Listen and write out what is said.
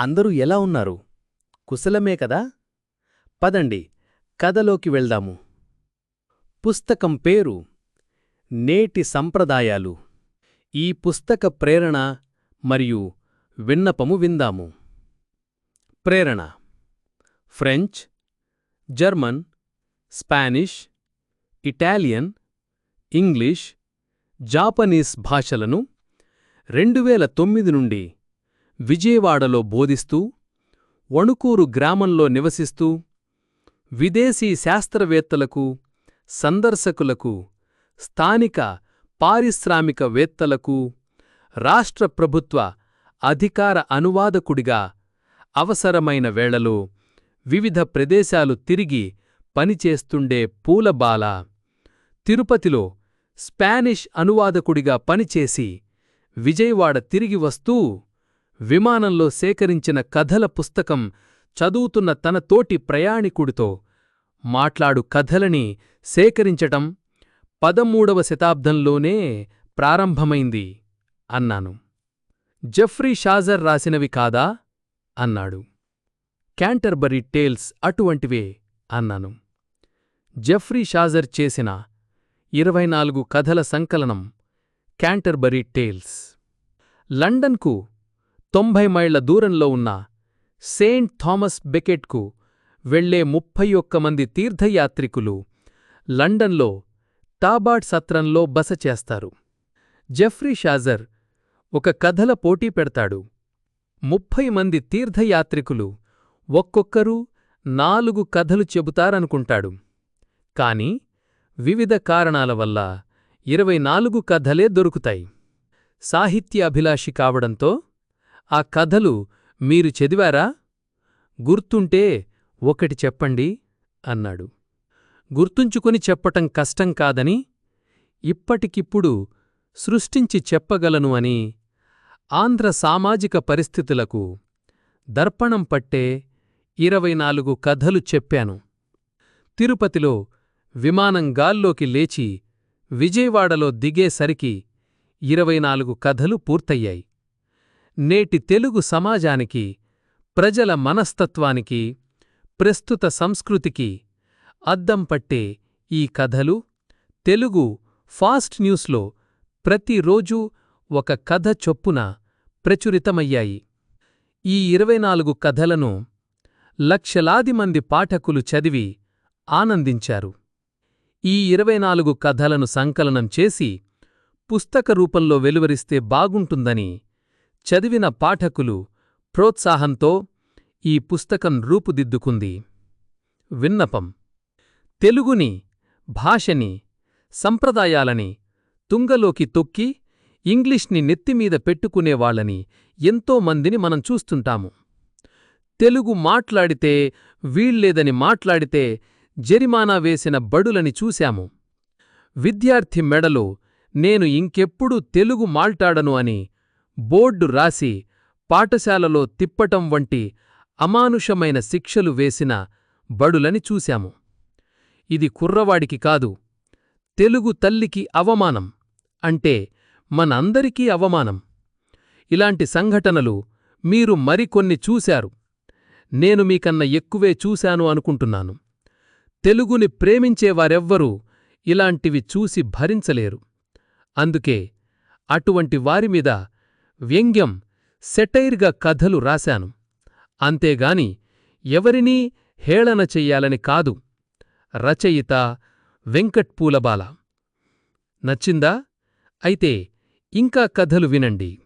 అందరూ ఎలా ఉన్నారు? కుశలమే కదా? పదండి కథలోకి వెళ్దాము. పుస్తకం పేరు నేటి సంప్రదాయాలు. ఈ పుస్తక ప్రేరణ మరియు విన్నపము విందాము. ప్రేరణ French German Spanish Italian English Japanese భాషలను రెండువేల తొమ్మిది నుండి విజయవాడలో బోధిస్తూ వణుకూరు గ్రామంలో నివసిస్తూ విదేశీ శాస్త్రవేత్తలకు సందర్శకులకు స్థానిక పారిశ్రామికవేత్తలకు రాష్ట్ర ప్రభుత్వ అధికార అనువాదకుడిగా అవసరమైన వేళలో వివిధ ప్రదేశాలు తిరిగి పనిచేస్తుండే పూలబాల తిరుపతిలో స్పానిష్ అనువాదకుడిగా పనిచేసి విజయవాడ తిరిగి వస్తూ విమానంలో సేకరించిన కథల పుస్తకం చదువుతున్న తన తోటి ప్రయాణికుడితో మాట్లాడు కథలని సేకరించటం పదమూడవ శతాబ్దంలోనే ప్రారంభమైంది అన్నాను. జెఫ్రీ షాజర్ రాసినవి కాదా? అన్నాడు. క్యాంటర్బరీ టేల్స్ అటువంటివే అన్నాను. జెఫ్రీ షాజర్ చేసిన ఇరవై నాలుగు కథల సంకలనం క్యాంటర్బరీ టేల్స్. లండన్కు తొంభై మైళ్ళ దూరంలో ఉన్న సెయింట్ థామస్ బెకెట్కు వెళ్ళే ముప్పై ఒక్క మంది తీర్థయాత్రికులు లండన్లో టాబార్డ్ సత్రంలో బస చేస్తారు. జెఫ్రీ షాజర్ ఒక కథల పోటీ పెడతాడు. ముప్పై మంది తీర్థయాత్రికులు ఒక్కొక్కరూ నాలుగు కథలు చెబుతారనుకుంటాడు. కాని వివిధ కారణాల వల్ల ఇరవై నాలుగు కథలే దొరుకుతాయి. సాహిత్య అభిలాషి కావడంతో ఆ కథలు మీరు చదివారా? గుర్తుంటే ఒకటి చెప్పండి అన్నాడు. గుర్తుంచుకొని చెప్పటం కష్టం కాదని ఇప్పటికిప్పుడు సృష్టించి చెప్పగలను అని ఆంధ్ర సామాజిక పరిస్థితులకు దర్పణం పట్టే ఇరవై నాలుగు కథలు చెప్పాను. తిరుపతిలో విమానం గాల్లోకి లేచి విజయవాడలో దిగేసరికి ఇరవై నాలుగు కథలు పూర్తయ్యాయి. నేటి తెలుగు సమాజానికి ప్రజల మనస్తత్వానికి ప్రస్తుత సంస్కృతికి అద్దం పట్టే ఈ కథలు తెలుగు ఫాస్ట్ న్యూస్లో ప్రతిరోజూ ఒక కథ చొప్పున ప్రచురితమయ్యాయి. ఈ ఇరవై నాలుగు కథలను లక్షలాది మంది పాఠకులు చదివి ఆనందించారు. ఈ ఇరవై నాలుగు కథలను సంకలనం చేసి పుస్తక రూపంలో వెలువరిస్తే బాగుంటుందని చదివిన పాఠకులు ప్రోత్సాహంతో ఈ పుస్తకం రూపుదిద్దుకుంది. విన్నపం. తెలుగుని భాషని సంప్రదాయాలని తుంగలోకి తొక్కి ఇంగ్లీష్ని నెత్తిమీద పెట్టుకునేవాళ్ళని ఎంతో మందిని మనం చూస్తుంటాము. తెలుగు మాట్లాడితే వీళ్ళేదని మాట్లాడితే జరిమానా వేసిన బడులని చూశాము. విద్యార్థి మెడలో నేను ఇంకెప్పుడు తెలుగు మాల్టాడను అని బోర్డు రాసి పాఠశాలలో తిప్పటం వంటి అమానుషమైన శిక్షలు వేసిన బడులని చూశాము. ఇది కుర్రవాడికి కాదు తెలుగు తల్లికి అవమానం అంటే మనందరికీ అవమానం. ఇలాంటి సంఘటనలు మీరు మరికొన్ని చూశారు. నేను మీకన్న ఎక్కువే చూశాను అనుకుంటున్నాను. తెలుగుని ప్రేమించేవారెవ్వరూ ఇలాంటివి చూసి భరించలేరు. అందుకే అటువంటి వారిమీద వ్యంగ్యం సెటైర్గా కథలు రాశాను. అంతేగాని ఎవరినీ హేళన చెయ్యాలని కాదు. రచయిత వెంకట్పూలబాల. నచ్చిందా? అయితే ఇంకా కథలు వినండి.